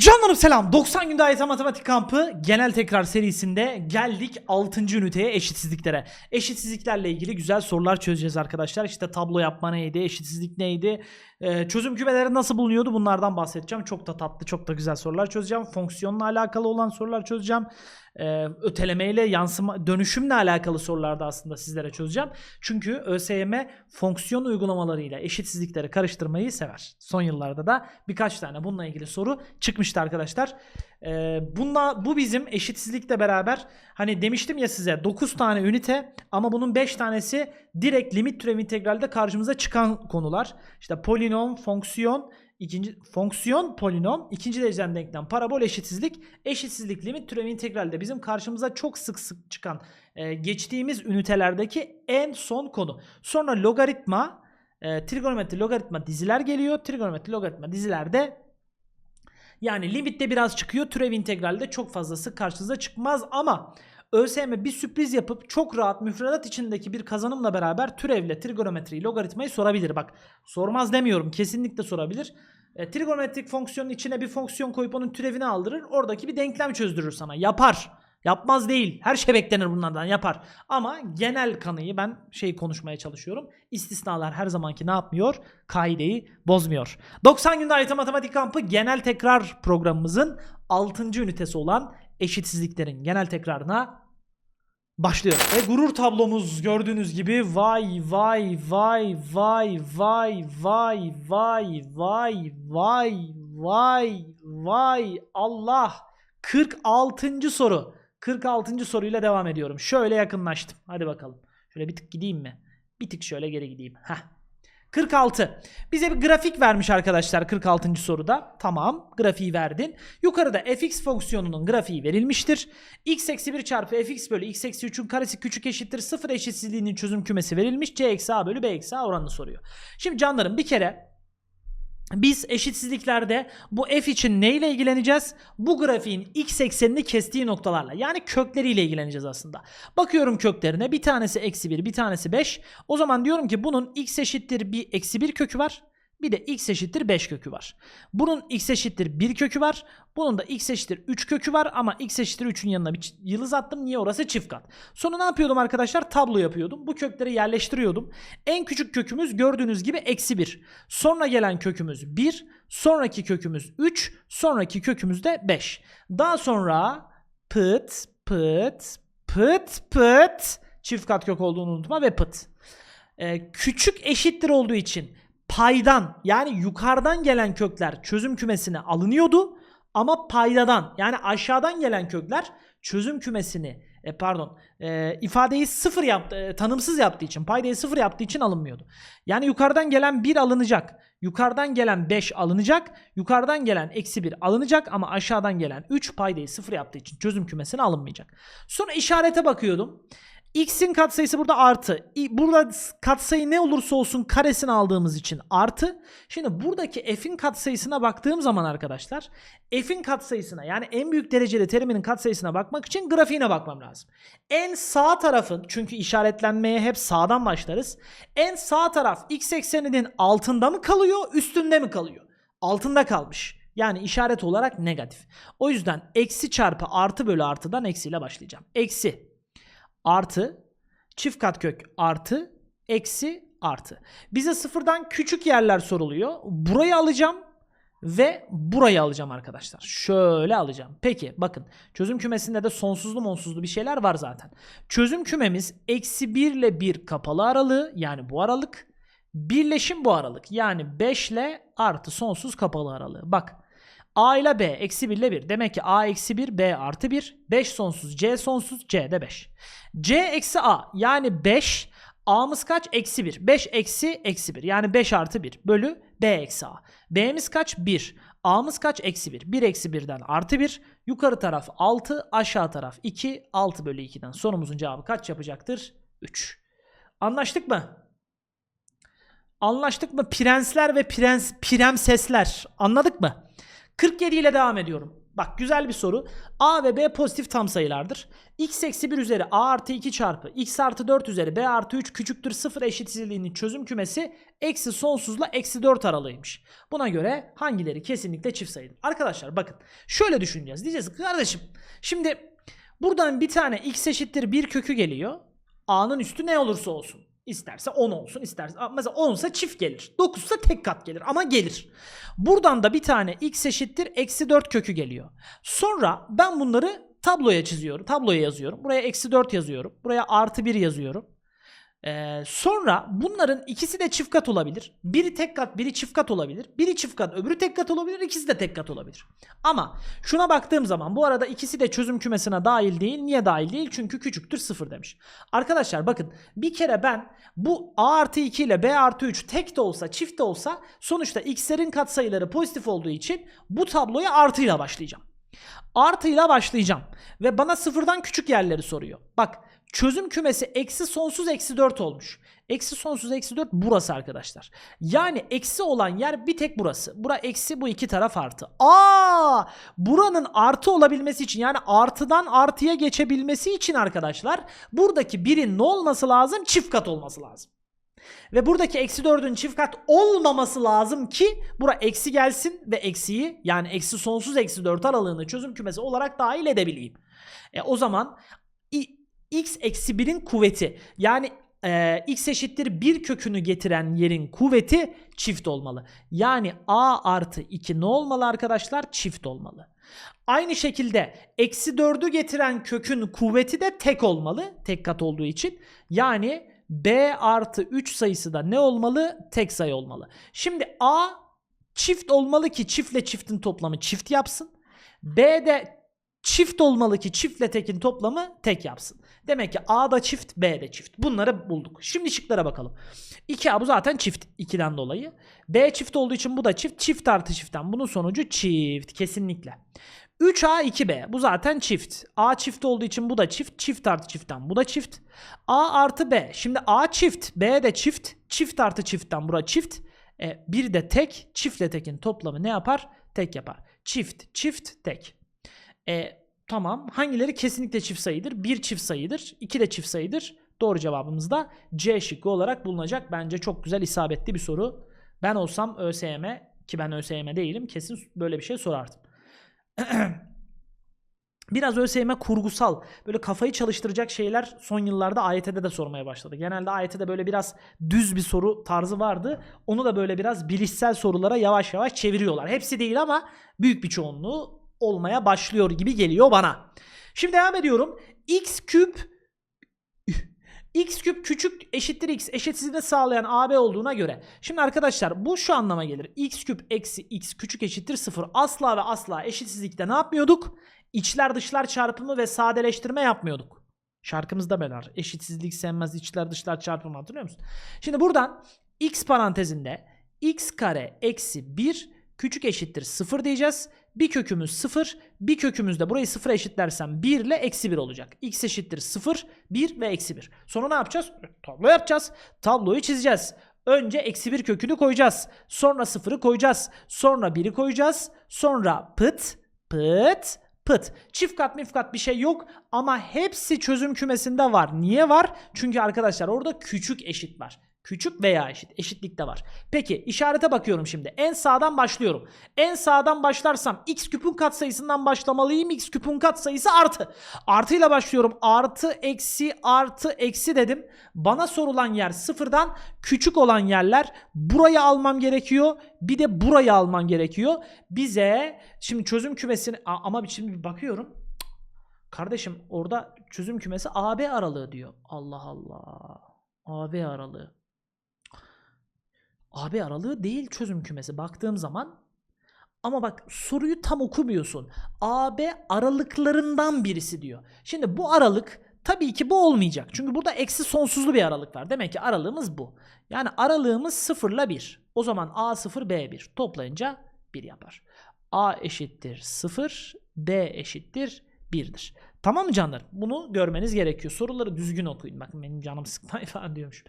Canlarım selam. 90 günde AYT Matematik Kampı genel tekrar serisinde geldik 6. üniteye eşitsizliklere. Eşitsizliklerle ilgili güzel sorular çözeceğiz arkadaşlar. İşte tablo yapma neydi, eşitsizlik neydi, ee, çözüm kümeleri nasıl bulunuyordu bunlardan bahsedeceğim. Çok da tatlı, çok da güzel sorular çözeceğim. Fonksiyonla alakalı olan sorular çözeceğim. Ee, ötelemeyle yansıma, dönüşümle alakalı sorular da aslında sizlere çözeceğim. Çünkü ÖSYM fonksiyon uygulamalarıyla eşitsizlikleri karıştırmayı sever. Son yıllarda da birkaç tane bununla ilgili soru çıkmıştı arkadaşlar. Ee, bununla, bu bizim eşitsizlikle beraber hani demiştim ya size 9 tane ünite ama bunun 5 tanesi direkt limit türev integralde karşımıza çıkan konular. İşte polinom, fonksiyon, ikinci fonksiyon, polinom, ikinci dereceden denklem, parabol, eşitsizlik, eşitsizlik, limit türev integralde bizim karşımıza çok sık sık çıkan e, geçtiğimiz ünitelerdeki en son konu. Sonra logaritma, e, trigonometri, logaritma diziler geliyor. Trigonometri, logaritma dizilerde yani limitte biraz çıkıyor. Türev integralde çok fazlası karşınıza çıkmaz ama ÖSYM bir sürpriz yapıp çok rahat müfredat içindeki bir kazanımla beraber türevle trigonometriyi, logaritmayı sorabilir. Bak sormaz demiyorum. Kesinlikle sorabilir. E, trigonometrik fonksiyonun içine bir fonksiyon koyup onun türevini aldırır. Oradaki bir denklem çözdürür sana. Yapar. Yapmaz değil. Her şey beklenir bunlardan yapar. Ama genel kanıyı ben şey konuşmaya çalışıyorum. İstisnalar her zamanki ne yapmıyor? Kaideyi bozmuyor. 90 günde AYT Matematik Kampı genel tekrar programımızın 6. ünitesi olan eşitsizliklerin genel tekrarına başlıyor. Ve gurur tablomuz gördüğünüz gibi vay vay vay vay vay vay vay vay vay vay vay Allah 46. soru. 46. soruyla devam ediyorum. Şöyle yakınlaştım. Hadi bakalım. Şöyle bir tık gideyim mi? Bir tık şöyle geri gideyim. Heh. 46. Bize bir grafik vermiş arkadaşlar 46. soruda. Tamam grafiği verdin. Yukarıda fx fonksiyonunun grafiği verilmiştir. x eksi 1 çarpı fx bölü x eksi 3'ün karesi küçük eşittir 0 eşitsizliğinin çözüm kümesi verilmiş. c eksi a bölü b eksi a oranını soruyor. Şimdi canlarım bir kere biz eşitsizliklerde bu f için neyle ilgileneceğiz? Bu grafiğin x eksenini kestiği noktalarla yani kökleriyle ilgileneceğiz aslında. Bakıyorum köklerine bir tanesi eksi 1 bir tanesi 5. O zaman diyorum ki bunun x eşittir bir eksi 1 kökü var. Bir de x eşittir 5 kökü var. Bunun x eşittir 1 kökü var. Bunun da x eşittir 3 kökü var ama x eşittir 3'ün yanına bir yıldız attım. Niye orası çift kat? Sonra ne yapıyordum arkadaşlar? Tablo yapıyordum. Bu kökleri yerleştiriyordum. En küçük kökümüz gördüğünüz gibi eksi 1. Sonra gelen kökümüz 1. Sonraki kökümüz 3. Sonraki kökümüz de 5. Daha sonra pıt pıt pıt pıt çift kat kök olduğunu unutma ve pıt. Ee, küçük eşittir olduğu için paydan yani yukarıdan gelen kökler çözüm kümesine alınıyordu ama paydadan yani aşağıdan gelen kökler çözüm kümesini e, pardon e, ifadeyi sıfır yaptı e, tanımsız yaptığı için paydayı sıfır yaptığı için alınmıyordu. Yani yukarıdan gelen 1 alınacak. Yukarıdan gelen 5 alınacak. Yukarıdan gelen eksi 1 alınacak ama aşağıdan gelen 3 paydayı sıfır yaptığı için çözüm kümesine alınmayacak. Sonra işarete bakıyordum. X'in katsayısı burada artı. Burada katsayı ne olursa olsun karesini aldığımız için artı. Şimdi buradaki f'in katsayısına baktığım zaman arkadaşlar f'in katsayısına yani en büyük dereceli teriminin katsayısına bakmak için grafiğine bakmam lazım. En sağ tarafın çünkü işaretlenmeye hep sağdan başlarız. En sağ taraf x ekseninin altında mı kalıyor üstünde mi kalıyor? Altında kalmış. Yani işaret olarak negatif. O yüzden eksi çarpı artı bölü artıdan eksiyle başlayacağım. Eksi artı çift kat kök artı eksi artı. Bize sıfırdan küçük yerler soruluyor. Burayı alacağım ve burayı alacağım arkadaşlar. Şöyle alacağım. Peki bakın çözüm kümesinde de sonsuzlu monsuzlu bir şeyler var zaten. Çözüm kümemiz eksi 1 ile 1 kapalı aralığı yani bu aralık. Birleşim bu aralık yani 5 ile artı sonsuz kapalı aralığı. Bak A ile B eksi 1 ile 1. Demek ki A eksi 1 B artı 1. 5 sonsuz C sonsuz C de 5. C eksi A yani 5 A'mız kaç? Eksi 1. 5 eksi eksi 1. Yani 5 artı 1 bölü B eksi A. B'miz kaç? 1. A'mız kaç? Eksi 1. 1 eksi 1'den artı 1. Yukarı taraf 6. Aşağı taraf 2. 6 bölü 2'den sorumuzun cevabı kaç yapacaktır? 3. Anlaştık mı? Anlaştık mı? Prensler ve prens prensesler. Anladık mı? 47 ile devam ediyorum. Bak güzel bir soru. A ve B pozitif tam sayılardır. x eksi 1 üzeri a artı 2 çarpı x artı 4 üzeri b artı 3 küçüktür 0 eşitsizliğinin çözüm kümesi eksi sonsuzla eksi 4 aralığıymış. Buna göre hangileri kesinlikle çift sayıdır? Arkadaşlar bakın şöyle düşüneceğiz. Diyeceğiz kardeşim şimdi buradan bir tane x eşittir 1 kökü geliyor. A'nın üstü ne olursa olsun. İsterse 10 olsun, isterse mesela 10 ise çift gelir. 9 ise tek kat gelir ama gelir. Buradan da bir tane x eşittir eksi 4 kökü geliyor. Sonra ben bunları tabloya çiziyorum. Tabloya yazıyorum. Buraya eksi 4 yazıyorum. Buraya artı 1 yazıyorum. Ee, sonra bunların ikisi de çift kat olabilir. Biri tek kat, biri çift kat olabilir. Biri çift kat, öbürü tek kat olabilir. İkisi de tek kat olabilir. Ama şuna baktığım zaman bu arada ikisi de çözüm kümesine dahil değil. Niye dahil değil? Çünkü küçüktür 0 demiş. Arkadaşlar bakın bir kere ben bu a artı 2 ile b artı 3 tek de olsa çift de olsa sonuçta x'lerin katsayıları pozitif olduğu için bu tabloya artıyla başlayacağım. Artıyla başlayacağım. Ve bana sıfırdan küçük yerleri soruyor. Bak çözüm kümesi eksi sonsuz eksi 4 olmuş. Eksi sonsuz eksi 4 burası arkadaşlar. Yani eksi olan yer bir tek burası. Bura eksi bu iki taraf artı. Aa, buranın artı olabilmesi için yani artıdan artıya geçebilmesi için arkadaşlar buradaki birin ne olması lazım? Çift kat olması lazım. Ve buradaki eksi 4'ün çift kat olmaması lazım ki bura eksi gelsin ve eksiyi yani eksi sonsuz eksi 4 aralığını çözüm kümesi olarak dahil edebileyim. E, o zaman x eksi 1'in kuvveti yani e, x eşittir 1 kökünü getiren yerin kuvveti çift olmalı. Yani a artı 2 ne olmalı arkadaşlar? Çift olmalı. Aynı şekilde eksi 4'ü getiren kökün kuvveti de tek olmalı. Tek kat olduğu için. Yani b artı 3 sayısı da ne olmalı? Tek sayı olmalı. Şimdi a çift olmalı ki çiftle çiftin toplamı çift yapsın. B de çift olmalı ki çiftle tekin toplamı tek yapsın. Demek ki A da çift, B de çift. Bunları bulduk. Şimdi şıklara bakalım. 2A bu zaten çift 2'den dolayı. B çift olduğu için bu da çift. Çift artı çiftten bunun sonucu çift kesinlikle. 3A 2B bu zaten çift. A çift olduğu için bu da çift. Çift artı çiftten bu da çift. A artı B. Şimdi A çift, B de çift. Çift artı çiftten bura çift. E, bir de tek. Çiftle tekin toplamı ne yapar? Tek yapar. Çift, çift, tek. E, tamam. Hangileri kesinlikle çift sayıdır? Bir çift sayıdır. iki de çift sayıdır. Doğru cevabımız da C şıkkı olarak bulunacak. Bence çok güzel isabetli bir soru. Ben olsam ÖSYM ki ben ÖSYM değilim kesin böyle bir şey sorardım. Biraz ÖSYM kurgusal böyle kafayı çalıştıracak şeyler son yıllarda AYT'de de sormaya başladı. Genelde AYT'de böyle biraz düz bir soru tarzı vardı. Onu da böyle biraz bilişsel sorulara yavaş yavaş çeviriyorlar. Hepsi değil ama büyük bir çoğunluğu olmaya başlıyor gibi geliyor bana. Şimdi devam ediyorum. x küp x küp küçük eşittir x eşitsizliğini sağlayan AB olduğuna göre. Şimdi arkadaşlar bu şu anlama gelir. x küp eksi x küçük eşittir 0. Asla ve asla eşitsizlikte ne yapmıyorduk? İçler dışlar çarpımı ve sadeleştirme yapmıyorduk. Şarkımızda böyle var. Eşitsizlik sevmez içler dışlar çarpımı hatırlıyor musun? Şimdi buradan x parantezinde x kare eksi 1 küçük eşittir 0 diyeceğiz. Bir kökümüz 0. Bir kökümüz de burayı 0'a eşitlersem 1 ile eksi 1 olacak. x eşittir 0, 1 ve eksi 1. Sonra ne yapacağız? Tablo yapacağız. Tabloyu çizeceğiz. Önce eksi 1 kökünü koyacağız. Sonra 0'ı koyacağız. Sonra 1'i koyacağız. Sonra pıt, pıt, pıt. Çift kat mif kat bir şey yok ama hepsi çözüm kümesinde var. Niye var? Çünkü arkadaşlar orada küçük eşit var. Küçük veya eşit. Eşitlikte var. Peki işarete bakıyorum şimdi. En sağdan başlıyorum. En sağdan başlarsam x küpün katsayısından başlamalıyım. x küpün katsayısı artı. Artıyla başlıyorum. Artı, eksi, artı, eksi dedim. Bana sorulan yer sıfırdan küçük olan yerler. Burayı almam gerekiyor. Bir de burayı alman gerekiyor. Bize şimdi çözüm kümesini ama şimdi bir bakıyorum. Kardeşim orada çözüm kümesi AB aralığı diyor. Allah Allah. AB aralığı. AB aralığı değil çözüm kümesi baktığım zaman. Ama bak soruyu tam okumuyorsun. AB aralıklarından birisi diyor. Şimdi bu aralık tabii ki bu olmayacak. Çünkü burada eksi sonsuzlu bir aralık var. Demek ki aralığımız bu. Yani aralığımız 0 ile 1. O zaman A0 B1 toplayınca 1 yapar. A eşittir 0, B eşittir 1'dir. Tamam mı canlar? Bunu görmeniz gerekiyor. Soruları düzgün okuyun. Bakın benim canım sıkmayın falan diyormuş.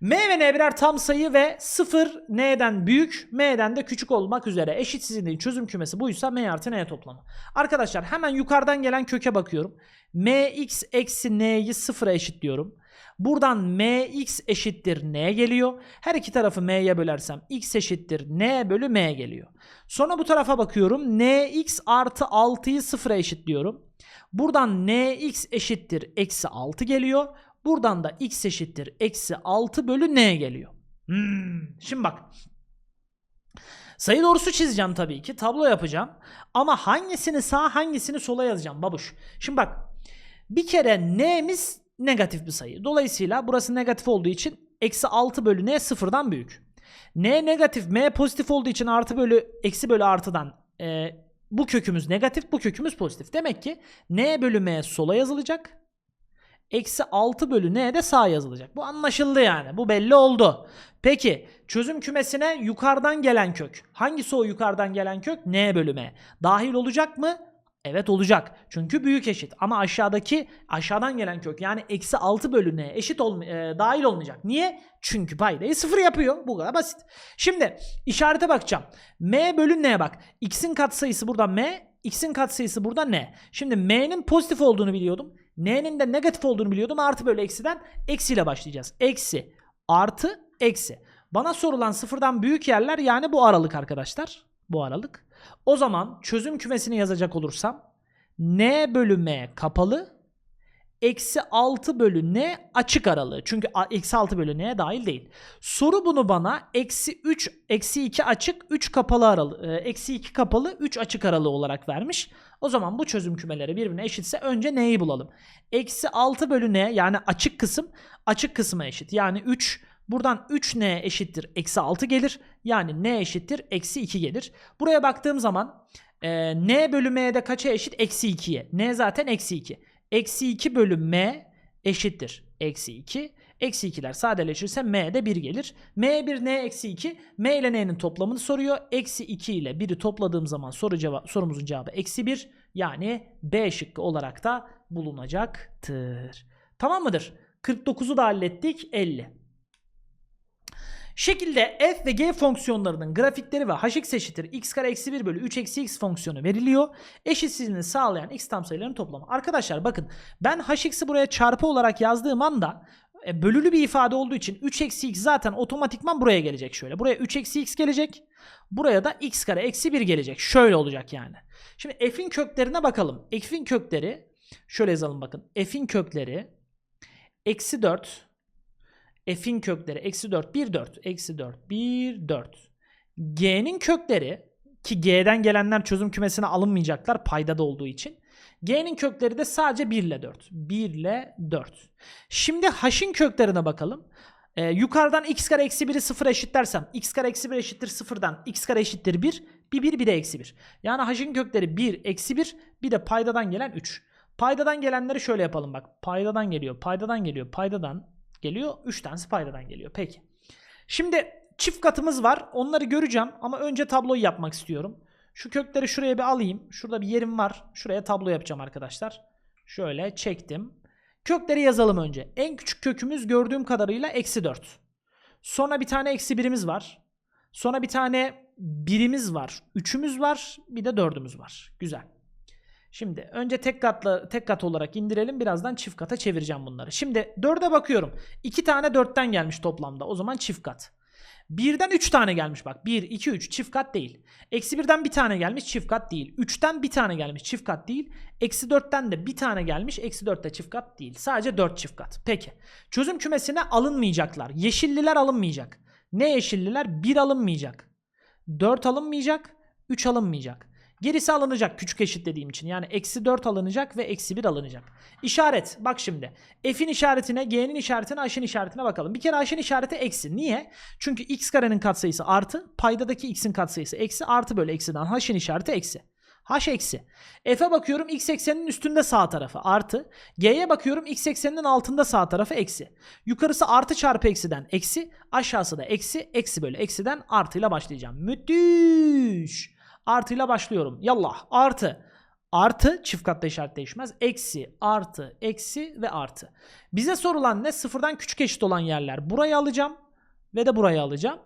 M ve N birer tam sayı ve 0 N'den büyük, M'den de küçük olmak üzere eşitsizliğin çözüm kümesi buysa M artı N toplamı. Arkadaşlar hemen yukarıdan gelen köke bakıyorum. Mx eksi N'yi sıfıra eşitliyorum. Buradan Mx eşittir N geliyor. Her iki tarafı M'ye bölersem X eşittir N bölü M geliyor. Sonra bu tarafa bakıyorum. Nx artı 6'yı sıfıra eşitliyorum. Buradan Nx eşittir eksi 6 geliyor. Buradan da x eşittir eksi 6 bölü n geliyor. Hmm, Şimdi bak. Sayı doğrusu çizeceğim tabii ki. Tablo yapacağım. Ama hangisini sağ hangisini sola yazacağım babuş. Şimdi bak. Bir kere n'miz negatif bir sayı. Dolayısıyla burası negatif olduğu için eksi 6 bölü n sıfırdan büyük. n negatif m pozitif olduğu için artı bölü eksi bölü artıdan e, bu kökümüz negatif bu kökümüz pozitif. Demek ki n bölü m sola yazılacak. Eksi 6 bölü n de sağ yazılacak. Bu anlaşıldı yani. Bu belli oldu. Peki çözüm kümesine yukarıdan gelen kök. Hangisi o yukarıdan gelen kök? n bölü m. Dahil olacak mı? Evet olacak. Çünkü büyük eşit. Ama aşağıdaki aşağıdan gelen kök yani eksi 6 bölü n eşit olma, e, dahil olmayacak. Niye? Çünkü paydayı sıfır yapıyor. Bu kadar basit. Şimdi işarete bakacağım. m bölü n bak. x'in katsayısı burada m. x'in katsayısı burada n. Şimdi m'nin pozitif olduğunu biliyordum. N'nin de negatif olduğunu biliyordum. Artı bölü eksiden eksiyle başlayacağız. Eksi artı eksi. Bana sorulan sıfırdan büyük yerler yani bu aralık arkadaşlar. Bu aralık. O zaman çözüm kümesini yazacak olursam n bölü m kapalı eksi 6 bölü n açık aralığı. Çünkü eksi 6 bölü n'ye dahil değil. Soru bunu bana eksi 3 eksi 2 açık 3 kapalı aralığı e, eksi 2 kapalı 3 açık aralığı olarak vermiş. O zaman bu çözüm kümeleri birbirine eşitse önce n'yi bulalım. Eksi 6 bölü n yani açık kısım açık kısma eşit. Yani 3 buradan 3n eşittir eksi 6 gelir. Yani n eşittir eksi 2 gelir. Buraya baktığım zaman e, n bölü m'de kaça eşit? Eksi 2'ye. n zaten eksi 2. Eksi 2 bölü m eşittir. Eksi 2. Eksi 2'ler sadeleşirse m de 1 gelir. m 1 n eksi 2. m ile n'nin toplamını soruyor. Eksi 2 ile 1'i topladığım zaman soru ceva- sorumuzun cevabı eksi 1. Yani B şıkkı olarak da bulunacaktır. Tamam mıdır? 49'u da hallettik. 50. Şekilde f ve g fonksiyonlarının grafikleri ve hx eşittir x kare eksi 1 bölü 3 eksi x fonksiyonu veriliyor. Eşitsizliğini sağlayan x tam sayıların toplamı. Arkadaşlar bakın ben hx'i buraya çarpı olarak yazdığım anda e, bölülü bir ifade olduğu için 3 eksi x zaten otomatikman buraya gelecek şöyle. Buraya 3 eksi x gelecek. Buraya da x kare eksi 1 gelecek. Şöyle olacak yani. Şimdi f'in köklerine bakalım. F'in kökleri şöyle yazalım bakın. F'in kökleri eksi 4 f'in kökleri eksi 4 1 4 eksi 4 1 4 g'nin kökleri ki g'den gelenler çözüm kümesine alınmayacaklar paydada olduğu için. G'nin kökleri de sadece 1 ile 4 1 ile 4 şimdi h'in köklerine bakalım. Ee, yukarıdan x kare eksi 1'i 0 eşitlersem x kare eksi 1 eşittir 0'dan x kare eşittir 1 bir 1 bir de eksi 1 yani h'in kökleri 1 eksi 1 bir de paydadan gelen 3 paydadan gelenleri şöyle yapalım bak. Paydadan geliyor paydadan geliyor paydadan geliyor. 3 tanesi paydadan geliyor. Peki. Şimdi çift katımız var. Onları göreceğim ama önce tabloyu yapmak istiyorum. Şu kökleri şuraya bir alayım. Şurada bir yerim var. Şuraya tablo yapacağım arkadaşlar. Şöyle çektim. Kökleri yazalım önce. En küçük kökümüz gördüğüm kadarıyla eksi 4. Sonra bir tane eksi birimiz var. Sonra bir tane birimiz var. Üçümüz var. Bir de dördümüz var. Güzel. Şimdi önce tek katla tek kat olarak indirelim. Birazdan çift kata çevireceğim bunları. Şimdi 4'e bakıyorum. 2 tane 4'ten gelmiş toplamda. O zaman çift kat. 1'den 3 tane gelmiş bak. 1, 2, 3 çift kat değil. Eksi 1'den bir tane gelmiş çift kat değil. 3'ten bir tane gelmiş çift kat değil. Eksi 4'ten de bir tane gelmiş. Eksi 4 de çift kat değil. Sadece 4 çift kat. Peki. Çözüm kümesine alınmayacaklar. Yeşilliler alınmayacak. Ne yeşilliler? 1 alınmayacak. 4 alınmayacak. 3 alınmayacak. Gerisi alınacak küçük eşit dediğim için. Yani eksi 4 alınacak ve eksi 1 alınacak. İşaret bak şimdi. F'in işaretine, G'nin işaretine, H'in işaretine bakalım. Bir kere H'in işareti eksi. Niye? Çünkü x karenin katsayısı artı, paydadaki x'in katsayısı eksi, artı bölü eksiden H'in işareti eksi. H eksi. F'e bakıyorum x ekseninin üstünde sağ tarafı artı. G'ye bakıyorum x ekseninin altında sağ tarafı eksi. Yukarısı artı çarpı eksiden eksi. Aşağısı da eksi. Eksi bölü eksiden artıyla başlayacağım. Müthiş. Artıyla başlıyorum. Yallah artı. Artı çift katlı işaret değişmez. Eksi, artı, eksi ve artı. Bize sorulan ne? Sıfırdan küçük eşit olan yerler. Burayı alacağım ve de burayı alacağım.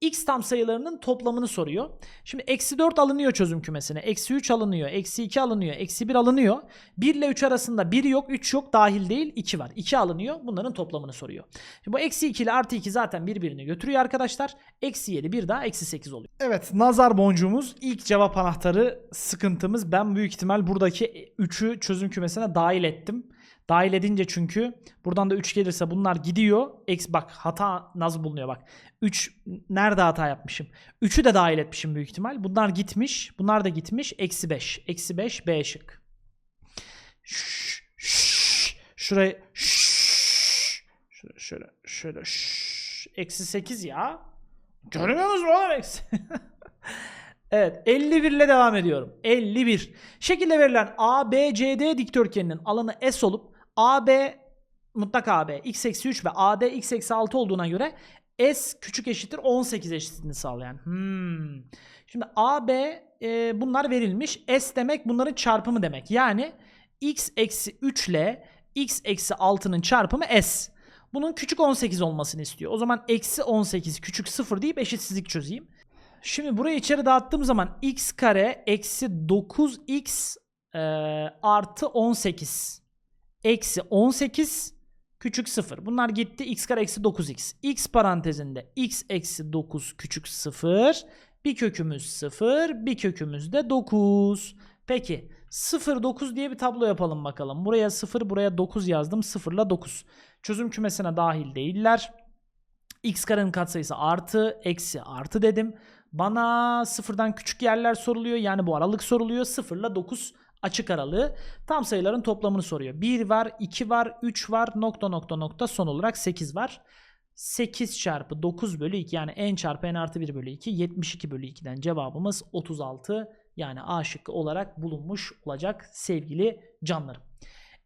X tam sayılarının toplamını soruyor. Şimdi eksi 4 alınıyor çözüm kümesine. Eksi 3 alınıyor. Eksi 2 alınıyor. Eksi 1 alınıyor. 1 ile 3 arasında 1 yok, 3 yok, dahil değil, 2 var. 2 alınıyor. Bunların toplamını soruyor. Şimdi bu eksi 2 ile artı 2 zaten birbirini götürüyor arkadaşlar. Eksi 7 bir daha eksi 8 oluyor. Evet nazar boncuğumuz ilk cevap anahtarı sıkıntımız. Ben büyük ihtimal buradaki 3'ü çözüm kümesine dahil ettim. Dahil edince çünkü buradan da 3 gelirse bunlar gidiyor. Eksi bak hata nasıl bulunuyor bak. 3 nerede hata yapmışım? 3'ü de dahil etmişim büyük ihtimal. Bunlar gitmiş. Bunlar da gitmiş. Eksi 5. Eksi 5 B şık. Şurayı şşş, şöyle şöyle şöyle. Eksi 8 ya. Görmüyor musun oğlum eksi? Evet 51 ile devam ediyorum. 51. Şekilde verilen ABCD dikdörtgeninin alanı S olup AB mutlak AB x eksi 3 ve AD x eksi 6 olduğuna göre S küçük eşittir 18 eşitliğini sağlayan. Hmm. Şimdi AB e, bunlar verilmiş. S demek bunların çarpımı demek. Yani x eksi 3 ile x eksi 6'nın çarpımı S. Bunun küçük 18 olmasını istiyor. O zaman eksi 18 küçük 0 deyip eşitsizlik çözeyim. Şimdi burayı içeri dağıttığım zaman x kare eksi 9x e, artı 18 eksi 18 küçük 0. Bunlar gitti x kare eksi 9x. x parantezinde x eksi 9 küçük 0. Bir kökümüz 0 bir kökümüz de 9. Peki 0 9 diye bir tablo yapalım bakalım. Buraya 0 buraya 9 yazdım. 0 ile 9. Çözüm kümesine dahil değiller. x karenin katsayısı artı eksi artı dedim. Bana sıfırdan küçük yerler soruluyor. Yani bu aralık soruluyor. 0 ile 9 açık aralığı. Tam sayıların toplamını soruyor. 1 var, 2 var, 3 var, nokta nokta nokta son olarak 8 var. 8 çarpı 9 bölü 2 yani n çarpı n artı 1 bölü 2 72 bölü 2'den cevabımız 36 yani A şıkkı olarak bulunmuş olacak sevgili canlarım.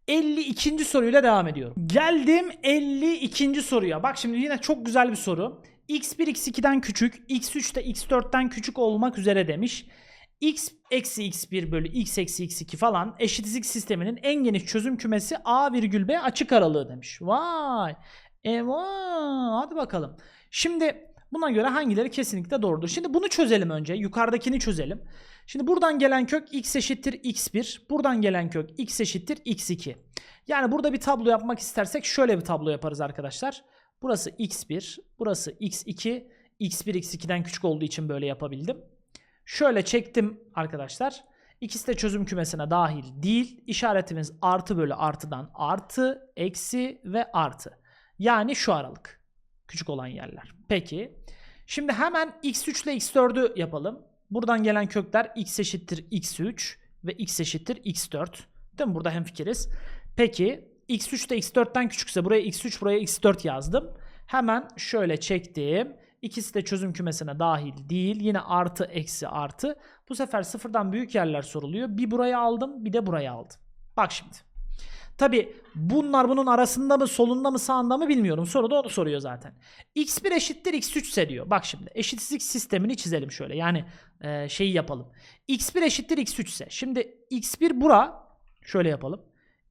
52. soruyla devam ediyorum. Geldim 52. soruya. Bak şimdi yine çok güzel bir soru. x1 x2'den küçük, x3 de x4'ten küçük olmak üzere demiş. X eksi x1 bölü x eksi x2 falan eşitsizlik sisteminin en geniş çözüm kümesi a virgül b açık aralığı demiş. Vay. E vay. Hadi bakalım. Şimdi buna göre hangileri kesinlikle doğrudur? Şimdi bunu çözelim önce. Yukarıdakini çözelim. Şimdi buradan gelen kök x eşittir x1. Buradan gelen kök x eşittir x2. Yani burada bir tablo yapmak istersek şöyle bir tablo yaparız arkadaşlar. Burası x1, burası x2. x1 x2'den küçük olduğu için böyle yapabildim. Şöyle çektim arkadaşlar. İkisi de çözüm kümesine dahil değil. İşaretimiz artı bölü artıdan artı, eksi ve artı. Yani şu aralık. Küçük olan yerler. Peki. Şimdi hemen x3 ile x4'ü yapalım. Buradan gelen kökler x eşittir x3 ve x eşittir x4. Değil mi? Burada hemfikiriz. Peki x3 de x4'ten küçükse buraya x3 buraya x4 yazdım. Hemen şöyle çektim. İkisi de çözüm kümesine dahil değil. Yine artı eksi artı. Bu sefer sıfırdan büyük yerler soruluyor. Bir buraya aldım bir de buraya aldım. Bak şimdi. Tabi bunlar bunun arasında mı solunda mı sağında mı bilmiyorum. Soru da onu soruyor zaten. x1 eşittir x3 ise diyor. Bak şimdi eşitsizlik sistemini çizelim şöyle. Yani e, şeyi yapalım. x1 eşittir x3 ise. Şimdi x1 bura. Şöyle yapalım.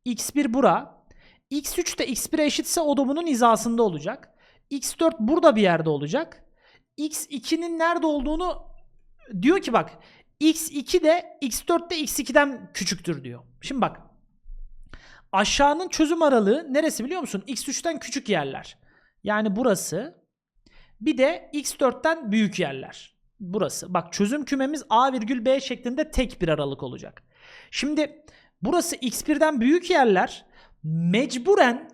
x1 bura. x3 de x1'e eşitse o da bunun hizasında olacak. x4 burada bir yerde olacak. X2'nin nerede olduğunu diyor ki bak x2 de x4 de x2'den küçüktür diyor. Şimdi bak aşağının çözüm aralığı neresi biliyor musun? x3'ten küçük yerler. Yani burası. Bir de x4'ten büyük yerler. Burası. Bak çözüm kümemiz a virgül b şeklinde tek bir aralık olacak. Şimdi burası x1'den büyük yerler. Mecburen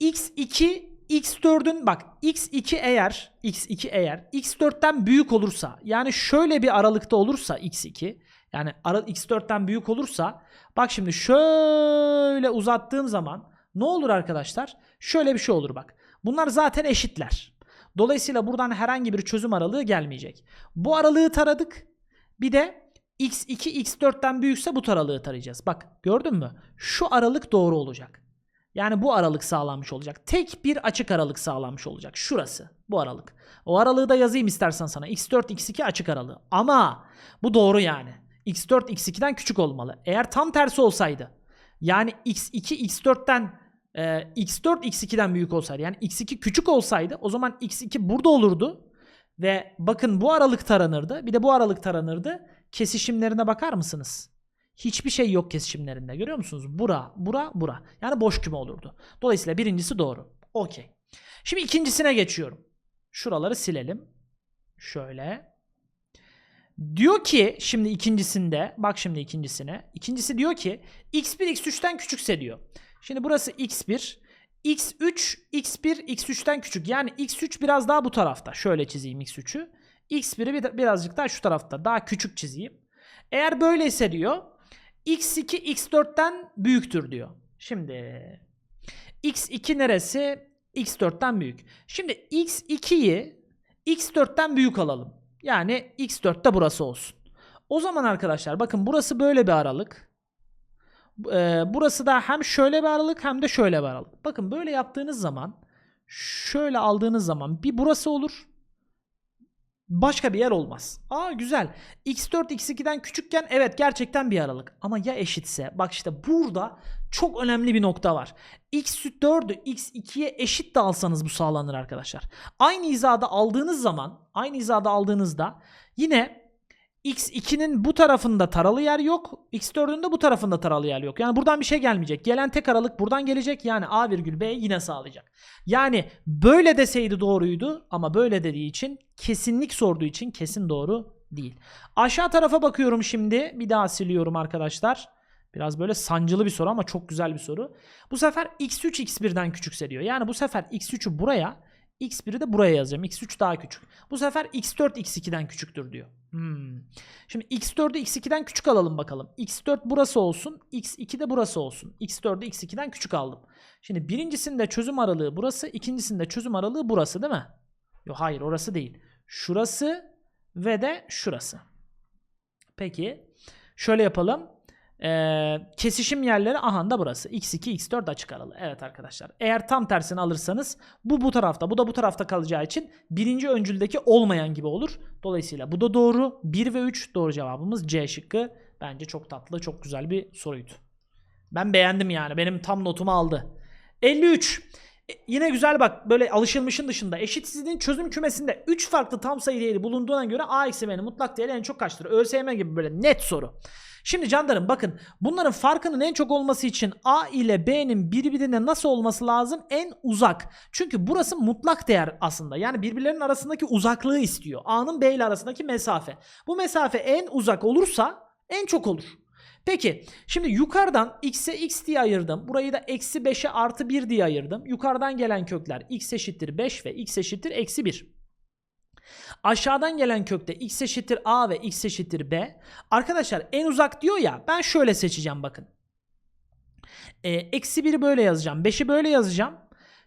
x2 x4'ün bak x2 eğer x2 eğer x4'ten büyük olursa yani şöyle bir aralıkta olursa x2 yani ara, x4'ten büyük olursa bak şimdi şöyle uzattığım zaman ne olur arkadaşlar? Şöyle bir şey olur bak. Bunlar zaten eşitler. Dolayısıyla buradan herhangi bir çözüm aralığı gelmeyecek. Bu aralığı taradık. Bir de x2 x4'ten büyükse bu aralığı tarayacağız. Bak gördün mü? Şu aralık doğru olacak. Yani bu aralık sağlanmış olacak. Tek bir açık aralık sağlanmış olacak. Şurası. Bu aralık. O aralığı da yazayım istersen sana. x4, x2 açık aralığı. Ama bu doğru yani. x4 x2'den küçük olmalı. Eğer tam tersi olsaydı yani x2 x4'ten e, x4 x2'den büyük olsaydı yani x2 küçük olsaydı o zaman x2 burada olurdu ve bakın bu aralık taranırdı bir de bu aralık taranırdı kesişimlerine bakar mısınız? Hiçbir şey yok kesişimlerinde görüyor musunuz? Bura, bura, bura. Yani boş küme olurdu. Dolayısıyla birincisi doğru. Okey. Şimdi ikincisine geçiyorum. Şuraları silelim. Şöyle. Diyor ki şimdi ikincisinde bak şimdi ikincisine. İkincisi diyor ki x1 x3'ten küçükse diyor. Şimdi burası x1 x3 x1 x3'ten küçük. Yani x3 biraz daha bu tarafta. Şöyle çizeyim x3'ü. x1'i bir, birazcık daha şu tarafta. Daha küçük çizeyim. Eğer böyleyse diyor x2 x4'ten büyüktür diyor. Şimdi x2 neresi? x4'ten büyük. Şimdi x2'yi x4'ten büyük alalım. Yani x4'te burası olsun. O zaman arkadaşlar bakın burası böyle bir aralık. Ee, burası da hem şöyle bir aralık hem de şöyle bir aralık. Bakın böyle yaptığınız zaman şöyle aldığınız zaman bir burası olur. Başka bir yer olmaz. Aa güzel. X4 X2'den küçükken evet gerçekten bir aralık. Ama ya eşitse bak işte burada çok önemli bir nokta var. X4'ü X2'ye eşit de alsanız bu sağlanır arkadaşlar. Aynı hizada aldığınız zaman aynı hizada aldığınızda yine X2'nin bu tarafında taralı yer yok. X4'ün de bu tarafında taralı yer yok. Yani buradan bir şey gelmeyecek. Gelen tek aralık buradan gelecek. Yani A virgül B yine sağlayacak. Yani böyle deseydi doğruydu ama böyle dediği için kesinlik sorduğu için kesin doğru değil. Aşağı tarafa bakıyorum şimdi. Bir daha siliyorum arkadaşlar. Biraz böyle sancılı bir soru ama çok güzel bir soru. Bu sefer x3 x1'den küçükse diyor. Yani bu sefer x3'ü buraya, x1'i de buraya yazacağım. x3 daha küçük. Bu sefer x4 x2'den küçüktür diyor. Hmm. Şimdi x4'ü x2'den küçük alalım bakalım. x4 burası olsun, x2 de burası olsun. x4'ü x2'den küçük aldım. Şimdi birincisinde çözüm aralığı burası, ikincisinde çözüm aralığı burası değil mi? Yok hayır orası değil. Şurası ve de şurası. Peki şöyle yapalım. Ee, kesişim yerleri aha da burası. X2, X4 açık aralı. Evet arkadaşlar. Eğer tam tersini alırsanız bu bu tarafta, bu da bu tarafta kalacağı için birinci öncüldeki olmayan gibi olur. Dolayısıyla bu da doğru. 1 ve 3 doğru cevabımız C şıkkı. Bence çok tatlı, çok güzel bir soruydu. Ben beğendim yani. Benim tam notumu aldı. 53. E, Yine güzel bak böyle alışılmışın dışında eşitsizliğin çözüm kümesinde 3 farklı tam sayı değeri bulunduğuna göre A eksi B'nin mutlak değeri en çok kaçtır? ÖSYM gibi böyle net soru. Şimdi canlarım bakın bunların farkının en çok olması için A ile B'nin birbirine nasıl olması lazım? En uzak. Çünkü burası mutlak değer aslında. Yani birbirlerinin arasındaki uzaklığı istiyor. A'nın B ile arasındaki mesafe. Bu mesafe en uzak olursa en çok olur. Peki şimdi yukarıdan x'e x diye ayırdım. Burayı da eksi 5'e artı 1 diye ayırdım. Yukarıdan gelen kökler x eşittir 5 ve x eşittir eksi 1. Aşağıdan gelen kökte x eşittir a ve x eşittir b. Arkadaşlar en uzak diyor ya ben şöyle seçeceğim bakın. Ee, Eksi 1'i böyle yazacağım. 5'i böyle yazacağım.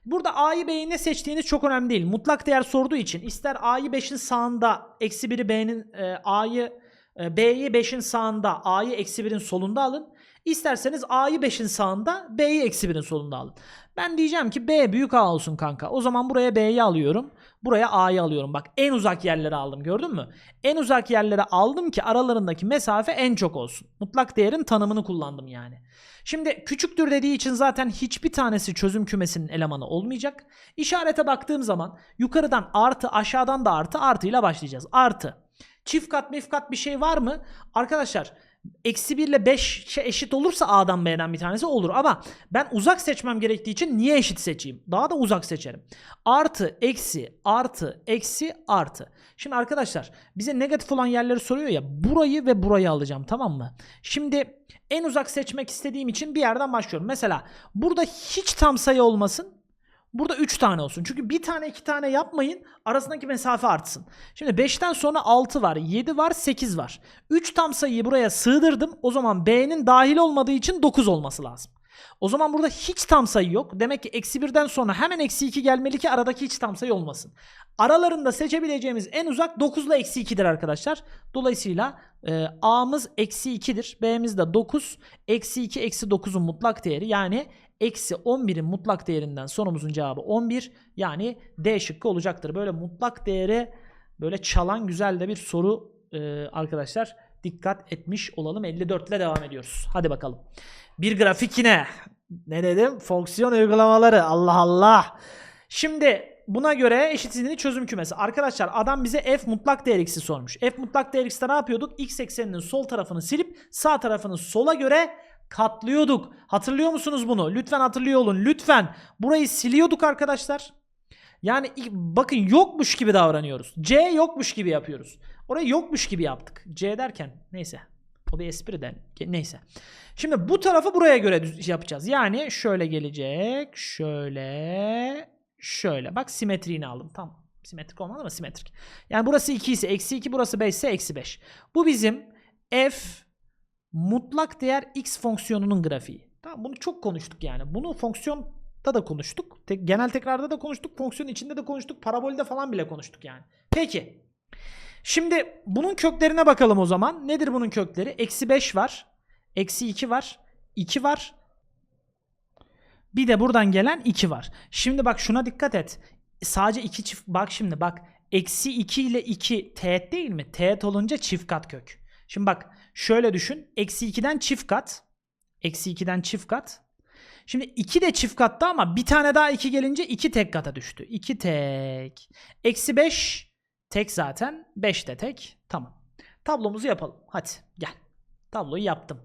Burada a'yı b'yi ne seçtiğiniz çok önemli değil. Mutlak değer sorduğu için ister a'yı 5'in sağında eksi 1'i b'nin e, a'yı e, b'yi 5'in sağında a'yı eksi 1'in solunda alın. İsterseniz a'yı 5'in sağında b'yi eksi 1'in solunda alın. Ben diyeceğim ki b büyük a olsun kanka. O zaman buraya b'yi alıyorum. Buraya a'yı alıyorum. Bak en uzak yerleri aldım gördün mü? En uzak yerlere aldım ki aralarındaki mesafe en çok olsun. Mutlak değerin tanımını kullandım yani. Şimdi küçüktür dediği için zaten hiçbir tanesi çözüm kümesinin elemanı olmayacak. İşarete baktığım zaman yukarıdan artı aşağıdan da artı artıyla başlayacağız. Artı. Çift kat mif kat bir şey var mı? Arkadaşlar eksi 1 ile 5'e eşit olursa A'dan B'den bir tanesi olur. Ama ben uzak seçmem gerektiği için niye eşit seçeyim? Daha da uzak seçerim. Artı, eksi, artı, eksi, artı. Şimdi arkadaşlar bize negatif olan yerleri soruyor ya. Burayı ve burayı alacağım tamam mı? Şimdi en uzak seçmek istediğim için bir yerden başlıyorum. Mesela burada hiç tam sayı olmasın. Burada 3 tane olsun. Çünkü bir tane iki tane yapmayın. Arasındaki mesafe artsın. Şimdi 5'ten sonra 6 var, 7 var, 8 var. 3 tam sayıyı buraya sığdırdım. O zaman B'nin dahil olmadığı için 9 olması lazım. O zaman burada hiç tam sayı yok. Demek ki eksi 1'den sonra hemen eksi 2 gelmeli ki aradaki hiç tam sayı olmasın. Aralarında seçebileceğimiz en uzak 9 ile eksi 2'dir arkadaşlar. Dolayısıyla e, A'mız eksi 2'dir. B'miz de 9. Eksi 2 eksi 9'un mutlak değeri yani eksi 11'in mutlak değerinden sorumuzun cevabı 11. Yani D şıkkı olacaktır. Böyle mutlak değeri böyle çalan güzel de bir soru e, arkadaşlar dikkat etmiş olalım. 54 ile devam ediyoruz. Hadi bakalım. Bir grafik yine. Ne dedim? Fonksiyon uygulamaları. Allah Allah. Şimdi buna göre eşitsizliğin çözüm kümesi. Arkadaşlar adam bize f mutlak değer x'i sormuş. f mutlak değer x'te ne yapıyorduk? x ekseninin sol tarafını silip sağ tarafını sola göre katlıyorduk. Hatırlıyor musunuz bunu? Lütfen hatırlıyor olun. Lütfen. Burayı siliyorduk arkadaşlar. Yani bakın yokmuş gibi davranıyoruz. C yokmuş gibi yapıyoruz. Orayı yokmuş gibi yaptık. C derken neyse. O bir espriden. Ge- Neyse. Şimdi bu tarafı buraya göre yapacağız. Yani şöyle gelecek. Şöyle. Şöyle. Bak simetriğini aldım. Tamam. Simetrik olmadı ama simetrik. Yani burası 2 ise eksi 2. Burası 5 ise eksi 5. Bu bizim f mutlak değer x fonksiyonunun grafiği. Tamam bunu çok konuştuk yani. Bunu fonksiyonda da konuştuk. Tek, genel tekrarda da konuştuk. Fonksiyon içinde de konuştuk. Parabolde falan bile konuştuk yani. Peki. Şimdi bunun köklerine bakalım o zaman. Nedir bunun kökleri? Eksi 5 var. Eksi 2 var. 2 var. Bir de buradan gelen 2 var. Şimdi bak şuna dikkat et. Sadece 2 çift bak şimdi bak. Eksi 2 ile 2 teğet değil mi? Teğet olunca çift kat kök. Şimdi bak şöyle düşün. Eksi 2'den çift kat. Eksi 2'den çift kat. Şimdi 2 de çift katta ama bir tane daha 2 gelince 2 tek kata düştü. 2 tek. Eksi 5 tek zaten. 5 de tek. Tamam. Tablomuzu yapalım. Hadi gel. Tabloyu yaptım.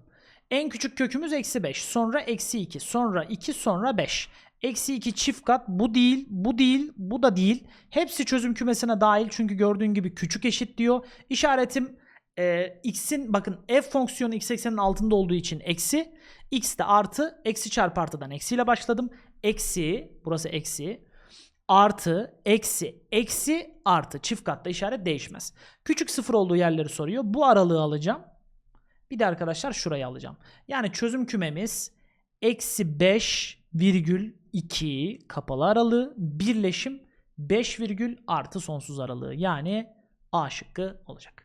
En küçük kökümüz eksi 5. Sonra eksi 2. Sonra 2. Sonra 5. Eksi 2 çift kat. Bu değil. Bu değil. Bu da değil. Hepsi çözüm kümesine dahil. Çünkü gördüğün gibi küçük eşit diyor. İşaretim e, x'in bakın f fonksiyonu x eksenin altında olduğu için eksi. x de artı. Eksi çarpı artıdan eksiyle başladım. Eksi. Burası eksi. Artı, eksi, eksi, artı. Çift katta işaret değişmez. Küçük sıfır olduğu yerleri soruyor. Bu aralığı alacağım. Bir de arkadaşlar şurayı alacağım. Yani çözüm kümemiz eksi 5 virgül 2 kapalı aralığı birleşim 5 virgül artı sonsuz aralığı. Yani A şıkkı olacak.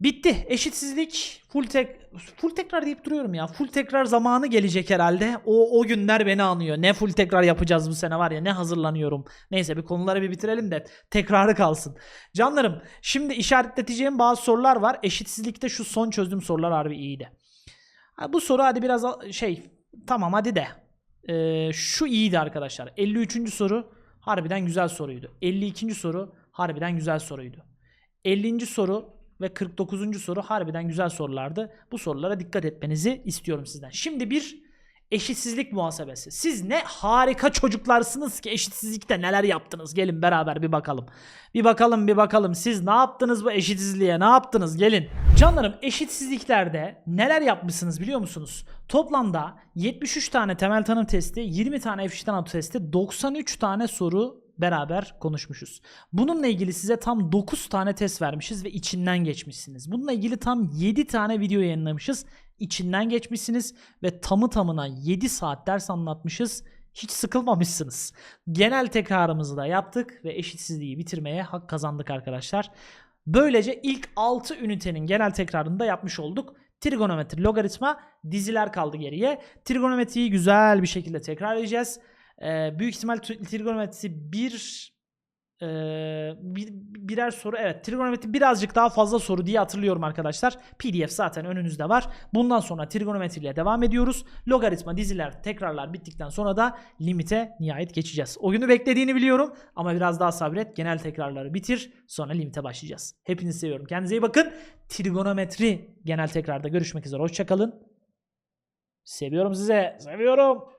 Bitti. Eşitsizlik full tek full tekrar deyip duruyorum ya. Full tekrar zamanı gelecek herhalde. O o günler beni anıyor. Ne full tekrar yapacağız bu sene var ya ne hazırlanıyorum. Neyse bir konuları bir bitirelim de tekrarı kalsın. Canlarım şimdi işaretleteceğim bazı sorular var. Eşitsizlikte şu son çözdüğüm sorular harbi iyiydi. Bu soru hadi biraz şey tamam hadi de. Ee, şu iyiydi arkadaşlar. 53. soru harbiden güzel soruydu. 52. soru harbiden güzel soruydu. 50. soru ve 49. soru harbiden güzel sorulardı. Bu sorulara dikkat etmenizi istiyorum sizden. Şimdi bir eşitsizlik muhasebesi. Siz ne harika çocuklarsınız ki eşitsizlikte neler yaptınız? Gelin beraber bir bakalım. Bir bakalım bir bakalım. Siz ne yaptınız bu eşitsizliğe? Ne yaptınız? Gelin. Canlarım eşitsizliklerde neler yapmışsınız biliyor musunuz? Toplamda 73 tane temel tanım testi, 20 tane F3'ten auto testi, 93 tane soru beraber konuşmuşuz. Bununla ilgili size tam 9 tane test vermişiz ve içinden geçmişsiniz. Bununla ilgili tam 7 tane video yayınlamışız. İçinden geçmişsiniz ve tamı tamına 7 saat ders anlatmışız. Hiç sıkılmamışsınız. Genel tekrarımızı da yaptık ve eşitsizliği bitirmeye hak kazandık arkadaşlar. Böylece ilk 6 ünitenin genel tekrarını da yapmış olduk. Trigonometri, logaritma, diziler kaldı geriye. Trigonometriyi güzel bir şekilde tekrar edeceğiz. Ee, büyük ihtimal tri- trigonometri bir, e, bir birer soru evet trigonometri birazcık daha fazla soru diye hatırlıyorum arkadaşlar. PDF zaten önünüzde var. Bundan sonra trigonometri ile devam ediyoruz. Logaritma, diziler, tekrarlar bittikten sonra da limite nihayet geçeceğiz. O günü beklediğini biliyorum ama biraz daha sabret. Genel tekrarları bitir sonra limite başlayacağız. Hepinizi seviyorum. Kendinize iyi bakın. Trigonometri genel tekrarda görüşmek üzere. Hoşçakalın. Seviyorum size. Seviyorum.